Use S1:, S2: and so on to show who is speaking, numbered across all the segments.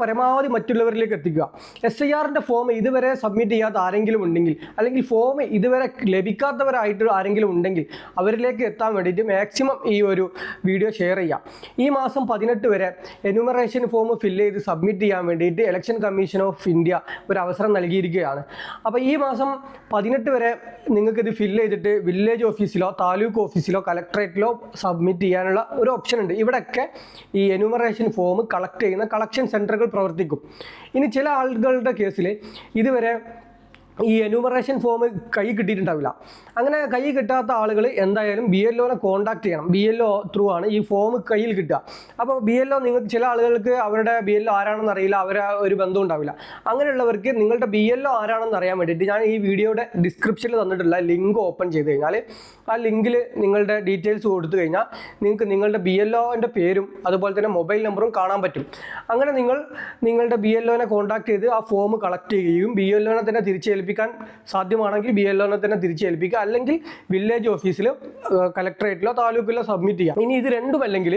S1: പരമാവധി മറ്റുള്ളവരിലേക്ക് എത്തിക്കുക. എസ് ഐ ആറിന്റെ ഫോം ഇതുവരെ സബ്മിറ്റ് ചെയ്യാത്ത ആരെങ്കിലും ഉണ്ടെങ്കിൽ അല്ലെങ്കിൽ ഫോം ഇതുവരെ ലഭിക്കാത്തവരായിട്ട് ആരെങ്കിലും ഉണ്ടെങ്കിൽ അവരിലേക്ക് എത്താൻ വേണ്ടിയിട്ട് മാക്സിമം ഈ ഒരു വീഡിയോ ഷെയർ ചെയ്യാം. ഈ മാസം പതിനെട്ട് വരെ എനുമറേഷൻ ഫോം ഫില്ല് ചെയ്ത് സബ്മിറ്റ് ചെയ്യാൻ വേണ്ടിയിട്ട് ഇലക്ഷൻ കമ്മീഷൻ ഓഫ് ഇന്ത്യ ഒരു അവസരം നൽകിയിരിക്കുകയാണ്. അപ്പോൾ ഈ മാസം പതിനെട്ട് വരെ നിങ്ങൾക്കിത് ഫില്ല് ചെയ്തിട്ട് വില്ലേജ് ഓഫീസിലോ താലൂക്ക് ഓഫീസിലോ കലക്ട്രേറ്റിലോ സബ്മിറ്റ് ചെയ്യാനുള്ള ഒരു ഓപ്ഷൻ ഉണ്ട്. ഇവിടെയൊക്കെ ഈ എനുമറേഷൻ ഫോം കളക്ട് ചെയ്യുന്ന കളക്ഷൻ സെന്ററുകൾ പ്രവർത്തിക്കും. ഇനി ചില ആളുകളുടെ കേസിൽ ഇതുവരെ ഈ എനുമറേഷൻ ഫോം കൈ കിട്ടിയിട്ടുണ്ടാവില്ല. അങ്ങനെ കൈ കിട്ടാത്ത ആളുകൾ എന്തായാലും ബി എൽ ഒനെ കോൺടാക്ട് ചെയ്യണം. ബി എൽ ഒ ത്രൂ ആണ് ഈ ഫോം കയ്യിൽ കിട്ടുക. അപ്പോൾ ബി എൽ ഒ നിങ്ങൾക്ക് ചില ആളുകൾക്ക് അവരുടെ ബി എൽ ഒ ആരാണെന്ന് അറിയില്ല അവരെ ഒരു ബന്ധം ഉണ്ടാവില്ല. അങ്ങനെയുള്ളവർക്ക് നിങ്ങളുടെ ബി എൽ ഒ ആരാണെന്ന് അറിയാൻ വേണ്ടിയിട്ട് ഞാൻ ഈ വീഡിയോയുടെ ഡിസ്ക്രിപ്ഷനിൽ തന്നിട്ടുള്ള ലിങ്ക് ഓപ്പൺ ചെയ്ത് കഴിഞ്ഞാൽ ആ ലിങ്കിൽ നിങ്ങളുടെ ഡീറ്റെയിൽസ് കൊടുത്തു കഴിഞ്ഞാൽ നിങ്ങൾക്ക് നിങ്ങളുടെ ബി എൽ ഒന്റെ പേരും അതുപോലെ തന്നെ മൊബൈൽ നമ്പറും കാണാൻ പറ്റും. അങ്ങനെ നിങ്ങൾ നിങ്ങളുടെ ബി എൽ ഒനെ കോൺടാക്ട് ചെയ്ത് ആ ഫോം കളക്ട് ചെയ്യുകയും ബി എൽ ഒനെ തന്നെ തിരിച്ചേൽപ്പിക്കാൻ സാധ്യമാണെങ്കിൽ ബി എൽ ഒനെ തന്നെ തിരിച്ചേൽപ്പിക്കുക. അല്ലെങ്കിൽ വില്ലേജ് ഓഫീസിൽ കലക്ടറേറ്റിലോ താലൂക്കിലോ സബ്മിറ്റ് ചെയ്യാം. ഇനി ഇത് രണ്ടും അല്ലെങ്കിൽ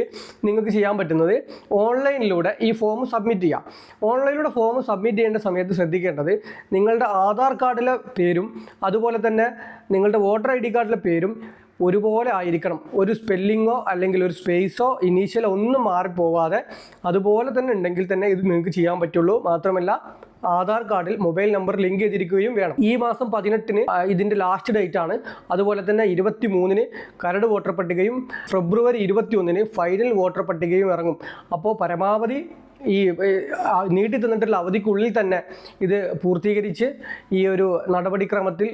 S1: നിങ്ങൾക്ക് ചെയ്യാൻ പറ്റുന്നത് ഓൺലൈനിലൂടെ ഈ ഫോം സബ്മിറ്റ് ചെയ്യാം. ഓൺലൈനിലൂടെ ഫോം സബ്മിറ്റ് ചെയ്യേണ്ട സമയത്ത് ശ്രദ്ധിക്കേണ്ടത് നിങ്ങളുടെ ആധാർ കാർഡിലെ പേരും അതുപോലെ തന്നെ നിങ്ങളുടെ വോട്ടർ ഐ ഡി കാർഡിലെ പേരും ഒരുപോലെ ആയിരിക്കണം. ഒരു സ്പെല്ലിങ്ങോ അല്ലെങ്കിൽ ഒരു സ്പേസോ ഇനീഷ്യലോ ഒന്നും മാറിപ്പോവാതെ അതുപോലെ തന്നെ ഉണ്ടെങ്കിൽ തന്നെ ഇത് നിങ്ങൾക്ക് ചെയ്യാൻ പറ്റുള്ളൂ. മാത്രമല്ല ആധാർ കാർഡിൽ മൊബൈൽ നമ്പർ ലിങ്ക് ചെയ്തിരിക്കുകയും വേണം. ഈ മാസം പതിനെട്ടിന് ഇതിന്റെ ലാസ്റ്റ് ഡേറ്റ് ആണ്. അതുപോലെ തന്നെ ഇരുപത്തി മൂന്നിന് കരട് വോട്ടർ പട്ടികയും ഫെബ്രുവരി ഇരുപത്തി ഒന്നിന് ഫൈനൽ വോട്ടർ പട്ടികയും ഇറങ്ങും. അപ്പോൾ പരമാവധി ഈ നീട്ടി തന്നിട്ടുള്ള അവധിക്കുള്ളിൽ തന്നെ ഇത് പൂർത്തീകരിച്ച് ഈ ഒരു നടപടിക്രമത്തിൽ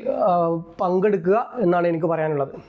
S1: പങ്കെടുക്കുക എന്നാണ് എനിക്ക് പറയാനുള്ളത്.